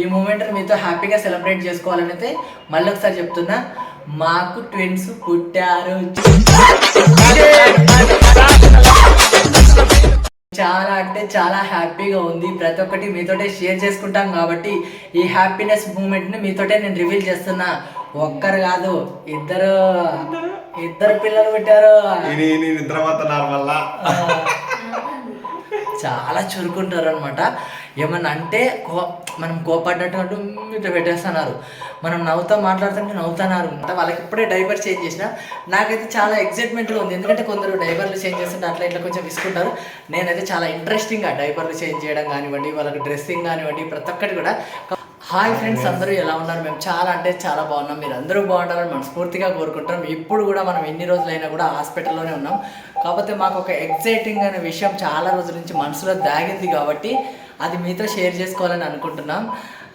ఈ మూమెంట్ని మీతో హ్యాపీగా సెలబ్రేట్ చేసుకోవాలని అయితే మళ్ళీ ఒకసారి చెప్తున్నా మాకు ట్విన్స్ పుట్టారు. చాలా అంటే చాలా హ్యాపీగా ఉంది. ప్రతి ఒక్కటి మీతోటే షేర్ చేసుకుంటాం కాబట్టి ఈ హ్యాపీనెస్ మూమెంట్ని మీతోటే నేను రివీల్ చేస్తున్నా. ఒక్కరు కాదు ఇద్దరు ఇద్దరు పిల్లలు పుట్టారు. చాలా చురుకుంటారు అనమాట ఏమన్నా అంటే కో మనం కోపడ్డట్టు ఇట్లా పెట్టేస్తున్నారు. మనం నవ్వుతా మాట్లాడుతుంటే నవ్వుతున్నారు. అంటే వాళ్ళకి ఇప్పుడే డైవర్ చేంజ్ చేసిన నాకైతే చాలా ఎగ్జైట్మెంట్గా ఉంది. ఎందుకంటే కొందరు డైవర్లు చేంజ్ చేస్తుంటే అట్లా ఇట్లా కొంచెం విసుకుంటారు. నేనైతే చాలా ఇంట్రెస్టింగ్గా డైవర్లు చేంజ్ చేయడం కానివ్వండి వాళ్ళకి డ్రెస్సింగ్ కానివ్వండి ప్రతి ఒక్కటి కూడా. హాయ్ ఫ్రెండ్స్ అందరూ ఎలా ఉన్నారు? మేము చాలా అంటే చాలా బాగున్నాం. మీరు అందరూ బాగుండాలని మనస్ఫూర్తిగా కోరుకుంటాం ఇప్పుడు కూడా మనం ఎన్ని రోజులైనా కూడా హాస్పిటల్లోనే ఉన్నాం. కాకపోతే మాకు ఒక ఎగ్జైటింగ్ అనే విషయం చాలా రోజుల నుంచి మనసులో దాగింది కాబట్టి అది మీతో షేర్ చేసుకోవాలని అనుకుంటున్నాం.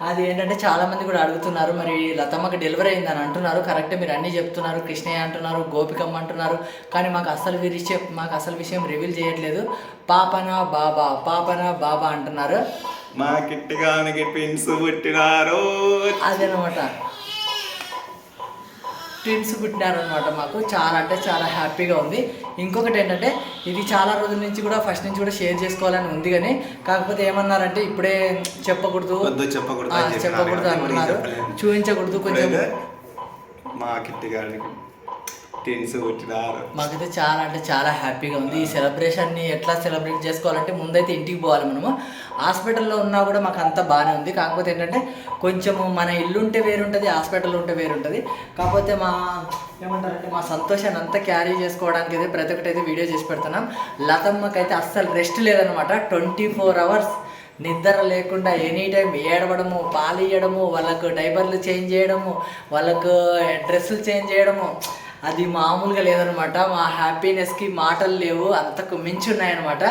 అది ఏంటంటే చాలా మంది కూడా అడుగుతున్నారు మరి లతమ్మకి డెలివరీ అయిందని అంటున్నారు. కరెక్టే మీరు అన్నీ చెప్తున్నారు. కృష్ణయ్య అంటున్నారు గోపికమ్మ అంటున్నారు. కానీ మాకు అసలు విషయం మాకు అసలు విషయం రివీల్ చేయట్లేదు. పాపనా బాబా పాపనా బాబా అంటున్నారు. మా కిట్టిగానికి పిన్స్ పుట్టినారు. అదనమాట. ట్విన్స్ పుట్టినారనమాట మాకు. చాలా అంటే చాలా హ్యాపీగా ఉంది. ఇంకొకటి ఏంటంటే ఇది చాలా రోజుల నుంచి కూడా ఫస్ట్ నుంచి కూడా షేర్ చేసుకోవాలని ఉంది కానీ కాకపోతే ఏమన్నారంటే ఇప్పుడే చెప్పకూడదు. చెప్పకూడదు చెప్పకూడదు చెప్పలేదు. చూపించకూడదు కొంచెం మా కిట్టిగానికి టెన్స్ కొట్టినారు. మాకైతే చాలా అంటే చాలా హ్యాపీగా ఉంది. ఈ సెలబ్రేషన్ని ఎట్లా సెలబ్రేట్ చేసుకోవాలంటే ముందైతే ఇంటికి పోవాలి మనము. హాస్పిటల్లో ఉన్నా కూడా మాకు అంతా బాగానే ఉంది. కాకపోతే ఏంటంటే కొంచెము మన ఇల్లు ఉంటే వేరుంటుంది హాస్పిటల్ ఉంటే వేరుంటుంది. కాకపోతే మా ఏమంటారంటే మా సంతోషాన్ని అంతా క్యారీ చేసుకోవడానికి అయితే ప్రతి ఒక్కటి అయితే వీడియో చేసి పెడుతున్నాం. లతమ్మకైతే అస్సలు రెస్ట్ లేదనమాట. ట్వంటీ ఫోర్ అవర్స్ నిద్ర లేకుండా ఎనీ టైం ఏడవడము పాలు ఇవ్వడము వాళ్ళకు డైపర్లు చేంజ్ చేయడము వాళ్ళకు డ్రెస్సులు చేంజ్ చేయడము. అది మామూలుగా లేదనమాట. మా హ్యాపీనెస్కి మాటలు లేవు అంతకు మించి ఉన్నాయన్నమాట.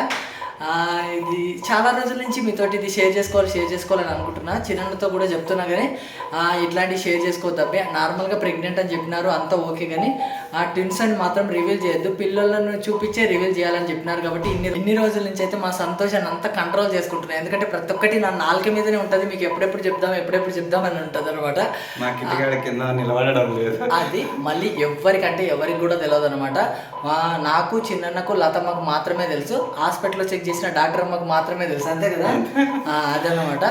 ఇది చాలా రోజుల నుంచి మీతోటి ఇది షేర్ చేసుకోవాలి షేర్ చేసుకోవాలని అనుకుంటున్నా. చిన్నతో కూడా చెప్తున్నా కానీ ఇట్లాంటివి షేర్ చేసుకోవద్దు అబ్బాయి నార్మల్గా ప్రెగ్నెంట్ అని చెప్పినారు అంతా ఓకే కానీ ఆ ట్విన్స్ అని మాత్రం రివీల్ చేయొద్దు. పిల్లలను చూపించే రివీల్ చేయాలని చెప్పినారు కాబట్టి ఇన్ని ఇన్ని రోజుల నుంచి అయితే మా సంతోషాన్ని అంతా కంట్రోల్ చేసుకుంటున్నాను ఎందుకంటే ప్రతి ఒక్కటి నా నాలుక మీదనే ఉంటుంది. మీకు ఎప్పుడెప్పుడు చెప్దాం ఎప్పుడెప్పుడు చెప్దాం అని ఉంటుంది అనమాట. మా అది మళ్ళీ ఎవరికంటే ఎవరికి కూడా తెలియదు అనమాట. నాకు చిన్నన్నకు లతమ్మకు మాత్రమే తెలుసు. హాస్పిటల్లో చెక్ చేసిన డాక్టర్ అమ్మకు మాత్రమే తెలుసు. అంతే కదా? అదనమాట.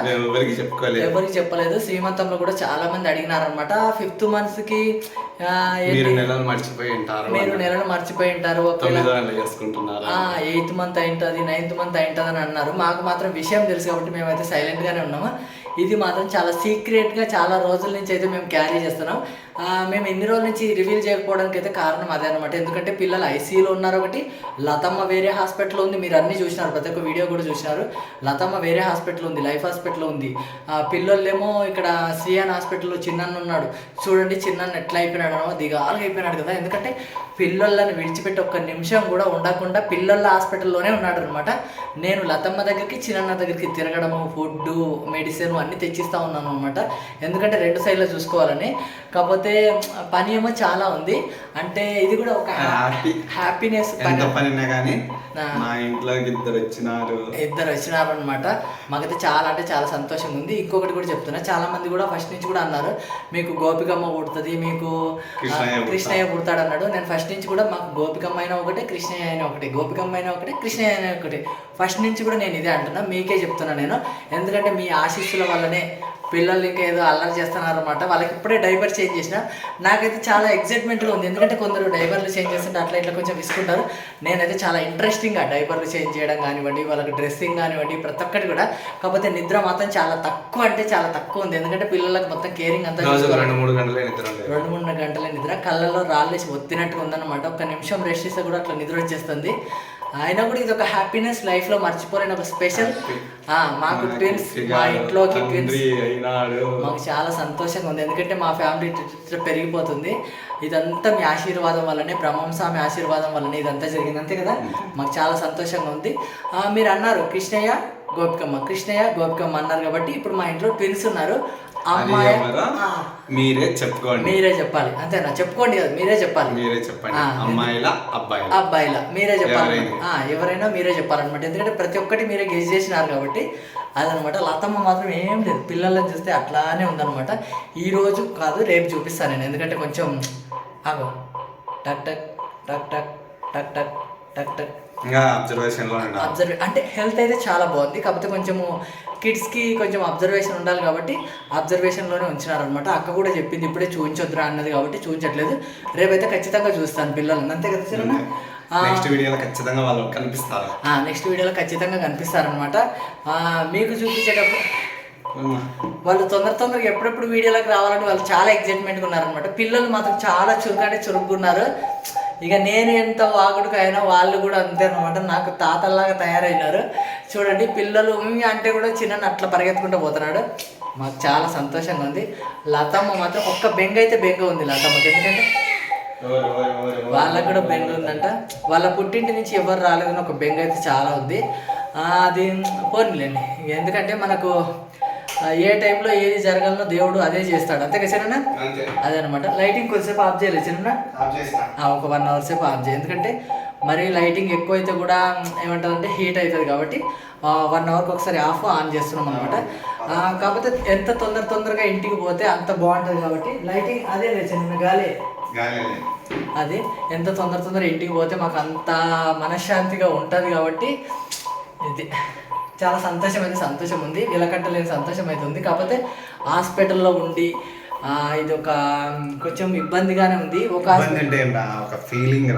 మేము ఎవరికి చెప్పలేదు. శ్రీమంతంలో కూడా చాలా మంది అడిగినారనమాట. ఫిఫ్త్ మంత్స్కి? మీరు నెలలు మర్చిపోయి ఉంటారు మీరు నెలను మర్చిపోయి ఉంటారు ఎయిత్ మంత్ అయింటుంది నైన్త్ మంత్ అయింటుంది అని అన్నారు. మాకు మాత్రం విషయం తెలుసు కాబట్టి మేమైతే సైలెంట్గానే ఉన్నాము. ఇది మాత్రం చాలా సీక్రెట్గా చాలా రోజుల నుంచి అయితే మేము క్యారీ చేస్తున్నాం. మేము ఎన్ని రోజుల నుంచి రివీల్ చేయకపోవడానికి అయితే కారణం అదే అనమాట ఎందుకంటే పిల్లలు ఐసీయూలో ఉన్నారు ఒకటి లతమ్మ వేరే హాస్పిటల్ ఉంది మీరు అన్నీ చూసినారు ప్రతి ఒక్క వీడియో కూడా చూసినారు. లతమ్మ వేరే హాస్పిటల్ ఉంది లైఫ్ హాస్పిటల్ ఉంది. పిల్లలేమో ఇక్కడ సిఎన్ హాస్పిటల్లో చిన్నన్న ఉన్నాడు. చూడండి చిన్నన్న ఎట్లా అయిపోయినాడో దిగాలుగా అయిపోయినాడు కదా. ఎందుకంటే పిల్లలను విడిచిపెట్టి ఒక్క నిమిషం కూడా ఉండకుండా పిల్లల హాస్పిటల్లోనే ఉన్నాడు అనమాట నేను లతమ్మ దగ్గరికి చిన్నన్న దగ్గరికి తిరగడము ఫుడ్ మెడిసిన్ అన్నీ తెచ్చిస్తూ ఉన్నాను అనమాట ఎందుకంటే రెండు సైడ్లో చూసుకోవాలని. కాకపోతే పని ఏమో చాలా ఉంది. అంటే ఇది కూడా ఒక హ్యాపీ హ్యాపీనెస్ ఎంత పని. పనినా కానీ ఆ. మా ఇంట్లోకి ఇద్దరు వచ్చినారు. ఇద్దరు వచ్చినారు అనమాట మాకైతే చాలా అంటే చాలా సంతోషంగా ఉంది. ఇంకొకటి కూడా చెప్తున్నా. చాలా మంది కూడా ఫస్ట్ నుంచి కూడా అన్నారు మీకు గోపికమ్మ పుడుతుంది మీకు. కృష్ణయ్య పుడతాడు. అన్నాడు. నేను ఫస్ట్ నుంచి కూడా మాకు గోపికమ్మ అయినా ఒకటే కృష్ణయ్య అయినా ఒకటి గోపికమ్మ అయినా ఒకటి కృష్ణయ్య అయినా ఒకటి. ఫస్ట్ నుంచి కూడా నేను ఇదే అంటున్నా. మీకే చెప్తున్నా నేను. ఎందుకంటే మీ ఆశీస్సుల వల్లనే పిల్లలు ఇంకా ఏదో అల్లరి చేస్తున్నారు అనమాట వాళ్ళకి ఇప్పుడే డైపర్ చేంజ్ చేసిన నాకైతే చాలా ఎక్సైట్మెంట్గా ఉంది. ఎందుకంటే కొందరు డైపర్లు చేంజ్ చేస్తుంటే అట్లా ఇట్లా కొంచెం విసుకుంటారు. నేనైతే చాలా ఇంట్రెస్టింగ్గా డైపర్లు చేంజ్ చేయడం కానివ్వండి వాళ్ళకి డ్రెస్సింగ్ కానివ్వండి ప్రతి ఒక్కటి కూడా. కాకపోతే నిద్ర మాత్రం చాలా తక్కువ అంటే చాలా తక్కువ ఉంది. ఎందుకంటే పిల్లలకు మొత్తం కేరింగ్ అంతా. రెండు మూడు గంటలే నిద్ర రెండు మూడు గంటల నిద్ర. కళ్ళలో రాళ్ళేసి ఒత్తినట్టుగా ఉందన్నమాట. ఒక్క నిమిషం రెస్ట్ చేస్తే కూడా అట్లా నిద్ర వచ్చేస్తుంది. అయినా కూడా ఇది ఒక హ్యాపీనెస్ లైఫ్లో మర్చిపోలేని ఒక స్పెషల్ మాకు ట్విన్స్ మా ఇంట్లోకి ట్విన్స్ మాకు చాలా సంతోషంగా ఉంది. ఎందుకంటే మా ఫ్యామిలీ పెరిగిపోతుంది. ఇదంతా మీ ఆశీర్వాదం వల్లనే బ్రహ్మంస్వామి ఆశీర్వాదం వల్లనే ఇదంతా జరిగింది. అంతే కదా? మాకు చాలా సంతోషంగా ఉంది. ఆ, మీరు అన్నారు కృష్ణయ్య గోపికమ్మ. కృష్ణయ్య గోపికమ్మ అన్నారు కాబట్టి ఇప్పుడు మా ఇంట్లో ట్విన్స్ ఉన్నారు. అమ్మాయి మీరే చెప్పుకోండి. మీరే చెప్పాలి. అంతేనా? చెప్పుకోండి కదా మీరే చెప్పాలి. మీరే చెప్పండి. అమ్మాయిల అబ్బాయిల? అబ్బాయిల. మీరే చెప్పాలి. ఎవరైనా. మీరే చెప్పాలన్నమాట. ఎందుకంటే ప్రతి ఒక్కటి మీరే గెస్ చేసినారు కాబట్టి అదనమాట. లతమ్మ మాత్రం ఏం లేదు. పిల్లలను చూస్తే అట్లానే ఉందన్నమాట. ఈ రోజు కాదు రేపు చూపిస్తాను నేను. ఎందుకంటే కొంచెం ఆగో. టక్ టక్ టక్ టక్ టక్ టక్. టక్ టక్. ఇంకా అబ్జర్వేషన్ అబ్జర్వ్ అంటే హెల్త్ అయితే చాలా బాగుంది. కాకపోతే కొంచెము కిడ్స్కి కొంచెం అబ్జర్వేషన్ ఉండాలి కాబట్టి అబ్జర్వేషన్లోనే ఉంచినారనమాట అక్క కూడా చెప్పింది ఇప్పుడే చూపించొద్దురా అన్నది కాబట్టి చూపించట్లేదు రేపైతే ఖచ్చితంగా చూస్తాను పిల్లల్ని. అంతే కదా చిన్న నెక్స్ట్ వీడియోలో ఖచ్చితంగా వాళ్ళు కనిపిస్తారు. నెక్స్ట్ వీడియోలో ఖచ్చితంగా కనిపిస్తారనమాట మీకు చూపించేటప్పుడు వాళ్ళు తొందర తొందరగా ఎప్పుడెప్పుడు వీడియోలోకి రావాలంటే వాళ్ళు చాలా ఎగ్జైట్మెంట్గా ఉన్నారనమాట పిల్లలు మాత్రం చాలా చురుకంటే చురుకున్నారు. ఇక నేను ఎంత వాగుడుకు అయినా వాళ్ళు కూడా అంతే అనమాట నాకు తాతల్లాగా తయారైనారు. చూడండి పిల్లలు అంటే కూడా చిన్న అట్లా పరిగెత్తుకుంటూ పోతున్నాడు. మాకు చాలా సంతోషంగా ఉంది. లతమ్మ మాత్రం ఒక్క బెంగ అయితే బెంగ ఉంది లతమ్మకి. ఎందుకంటే వాళ్ళకు కూడా బెంగ ఉందంట. వాళ్ళ పుట్టింటి నుంచి ఎవరు రాలేదని ఒక బెంగ అయితే చాలా ఉంది. అది పోనీలేండి. ఎందుకంటే మనకు ఏ టైంలో ఏది జరగాలనో దేవుడు అదే చేస్తాడు. అంతే కదా అదే అనమాట లైటింగ్ కొద్దిసేపు ఆఫ్ చేయలేదు చిన్న ఒక వన్ అవర్ సేపు ఆఫ్ చేయి. ఎందుకంటే మరి లైటింగ్ ఎక్కువ అయితే కూడా ఏమంటారంటే హీట్ అవుతుంది కాబట్టి వన్ అవర్కి ఒకసారి ఆఫ్ ఆన్ చేస్తున్నాం అనమాట కాకపోతే ఎంత తొందర తొందరగా ఇంటికి పోతే అంత బాగుంటుంది కాబట్టి లైటింగ్ అదే లేదు చిన్న గాలి. గాలి అది ఎంత తొందర తొందర ఇంటికి పోతే మాకు అంత మనశ్శాంతిగా ఉంటుంది కాబట్టి ఇది. చాలా సంతోషం అయితే సంతోషం ఉంది నిలకట్టలేని సంతోషం అయితే ఉంది కాకపోతే హాస్పిటల్లో ఉండి ఇది ఒక కొంచెం ఇబ్బందిగానే ఉంది. ఒక ఒక ఫీలింగ్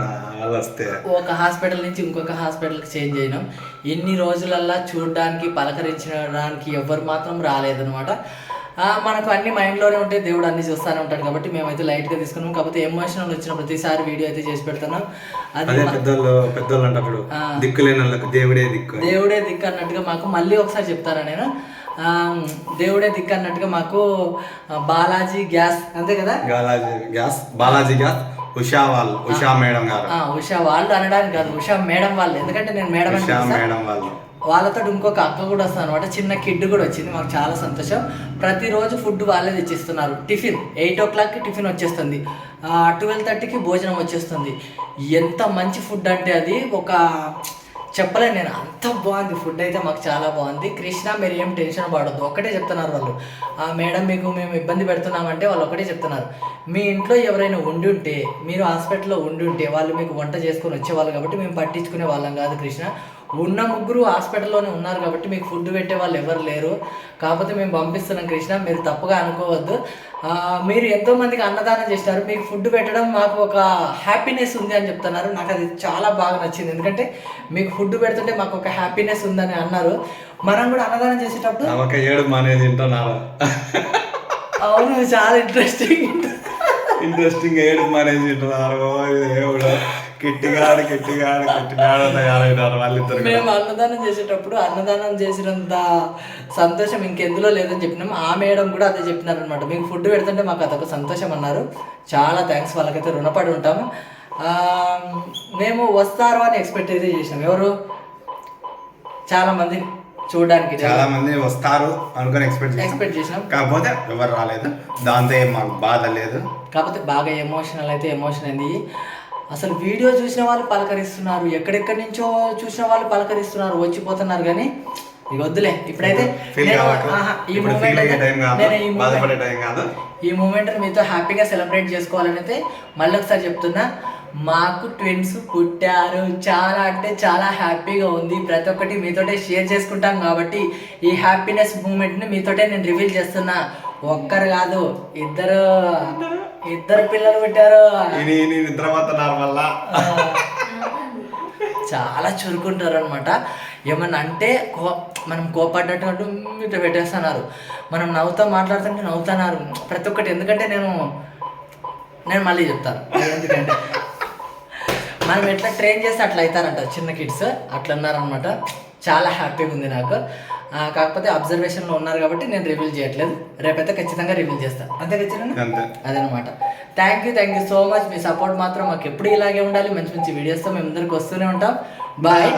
వస్తే ఒక హాస్పిటల్ నుంచి ఇంకొక హాస్పిటల్కి చేంజ్ అయినాం. ఇన్ని రోజులల్లా చూడడానికి పలకరించడానికి ఎవరు మాత్రం రాలేదనమాట మనకు అన్ని మైండ్లోనే ఉంటే దేవుడు అన్ని చూస్తూనే ఉంటాడు కాబట్టి మేమైతే లైట్గా తీసుకున్నాం. కాకపోతే ఎమోషనల్ వచ్చిన ప్రతిసారి వీడియో అయితే చేసి పెడుతున్నాం. అది అదే మా- పెద్దోళ్ళు పెద్దోళ్ళు అంటప్పుడు ఆ. దిక్కులేని వాళ్ళకి దేవుడే దిక్కు దేవుడే దిక్కు అన్నట్టుగా మాకు మళ్ళీ ఒకసారి చెప్తారా నేను? ఆ, దేవుడే దిక్కు అన్నట్టుగా మాకు బాలాజీ గ్యాస్ అంతే కదా? బాలాజీ గ్యాస్ బాలాజీ గ్యాస్ ఉషా వాళ్ళు ఉషా మేడం గారు. ఉషా వాళ్ళు అనడానికి కాదు ఉషా మేడం వాళ్ళు. ఎందుకంటే నేను మేడం. మేడం వాళ్ళు. వాళ్ళతో ఇంకొక అక్క కూడా వస్తుంది అనమాట చిన్న కిడ్ కూడా వచ్చింది. మాకు చాలా సంతోషం. ప్రతిరోజు ఫుడ్ వాళ్ళే తెచ్చిస్తున్నారు. టిఫిన్ ఎయిట్ ఓ క్లాక్కి టిఫిన్ వచ్చేస్తుంది. ట్వెల్వ్ థర్టీకి భోజనం వచ్చేస్తుంది. ఎంత మంచి ఫుడ్ అంటే అది ఒక చెప్పలేను నేను. అంత బాగుంది. ఫుడ్ అయితే మాకు చాలా బాగుంది. కృష్ణ మీరు ఏం టెన్షన్ పడద్దు. ఒకటే చెప్తున్నారు వాళ్ళు. ఆ మేడం మీకు మేము ఇబ్బంది పెడుతున్నామంటే వాళ్ళు ఒకటే చెప్తున్నారు. మీ ఇంట్లో ఎవరైనా ఉండి ఉంటే మీరు హాస్పిటల్లో ఉండి ఉంటే వాళ్ళు మీకు వంట చేసుకొని వచ్చేవాళ్ళు కాబట్టి మేము పట్టించుకునే వాళ్ళం కాదు కృష్ణ. ఉన్న ముగ్గురు హాస్పిటల్లోనే ఉన్నారు కాబట్టి మీకు ఫుడ్ పెట్టే వాళ్ళు ఎవరు లేరు. కాకపోతే మేము పంపిస్తున్నాం కృష్ణ మీరు తప్పుగా అనుకోవద్దు. మీరు ఎంతో మందికి అన్నదానం చేస్తారు. మీకు ఫుడ్ పెట్టడం మాకు ఒక హ్యాపీనెస్ ఉంది అని చెప్తున్నారు. నాకు అది చాలా బాగా నచ్చింది. ఎందుకంటే మీకు ఫుడ్ పెడుతుంటే మాకు ఒక హ్యాపీనెస్ ఉందని అన్నారు. మనం కూడా అన్నదానం చేసేటప్పుడు ఏడు మానేది అవును చాలా ఇంట్రెస్టింగ్ ఇంట్రెస్టింగ్ ఏడు మానేది తింటున్నారు కిట్టిగాడు కిట్టిగాడు కిట్టిగాడు తయారైనారు వాళ్ళిద్దరు. మేము అన్నదానం చేసేటప్పుడు అన్నదానం చేసినంత సంతోషం ఇంకెందులో లేదని చెప్పినాం. ఆ మేడం కూడా అదే చెప్పినారు అనమాట మీకు ఫుడ్ పెడుతుంటే మాకు అదొక సంతోషం అన్నారు. చాలా థ్యాంక్స్ వాళ్ళకైతే రుణపడి ఉంటాము. మేము వస్తారు అని ఎక్స్పెక్ట్ అయితే చేసినాం. ఎవరు? చాలా మంది చూడడానికి చాలా మంది వస్తారు అనుకొని ఎక్స్పెక్ట్ ఎక్స్పెక్ట్ చేసినాం. కాకపోతే ఎవరు రాలేదు. దాంతో ఏం మాకు బాధ లేదు. కాకపోతే బాగా ఎమోషనల్ అయితే ఎమోషన్ అయింది. అసలు వీడియో చూసిన వాళ్ళు పలకరిస్తున్నారు. ఎక్కడెక్కడి నుంచో చూసిన వాళ్ళు పలకరిస్తున్నారు. వచ్చిపోతున్నారు కానీ ఇక వద్దులే. ఇప్పుడైతే ఈ మూమెంట్ మీతో హ్యాపీగా సెలబ్రేట్ చేసుకోవాలని అయితే మళ్ళీ ఒకసారి చెప్తున్నా. మాకు ట్విన్స్ పుట్టారు. చాలా అంటే చాలా హ్యాపీగా ఉంది. ప్రతి ఒక్కటి మీతోటే షేర్ చేసుకుంటాం కాబట్టి ఈ హ్యాపీనెస్ మూమెంట్ని మీతోటే నేను రివీల్ చేస్తున్నా. ఒక్కరు కాదు ఇద్దరు ఇద్దరు? పిల్లలు పుట్టారు. నిద్రపోతున్నారు వల్ల చాలా చురుకుంటారు అనమాట ఏమన్నా అంటే కో మనం కోపడ్డట్టు ఇట్లా పెట్టేస్తున్నారు. మనం నవ్వుతా మాట్లాడుతుంటే నవ్వుతున్నారు. ప్రతి ఒక్కటి ఎందుకంటే నేను నేను మళ్ళీ చెప్తాను. ఎందుకంటే? మనం ఎట్లా ట్రైన్ చేస్తే అట్లా అవుతారంట చిన్న కిడ్స్ అట్లా ఉన్నారనమాట చాలా హ్యాపీగా ఉంది నాకు. కాకపోతే అబ్జర్వేషన్లో ఉన్నారు కాబట్టి నేను రివీల్ చేయట్లేదు. రేపైతే ఖచ్చితంగా రివీల్ చేస్తాను అంతే ఖచ్చితంగా అదనమాట. Thank you thank you so much me support మాత్రం మాకు ఎప్పుడు ఇలాగే ఉండాలి. మంచి మంచి వీడియోస్తో మేము అందరికి వస్తూనే ఉంటాం. బాయ్.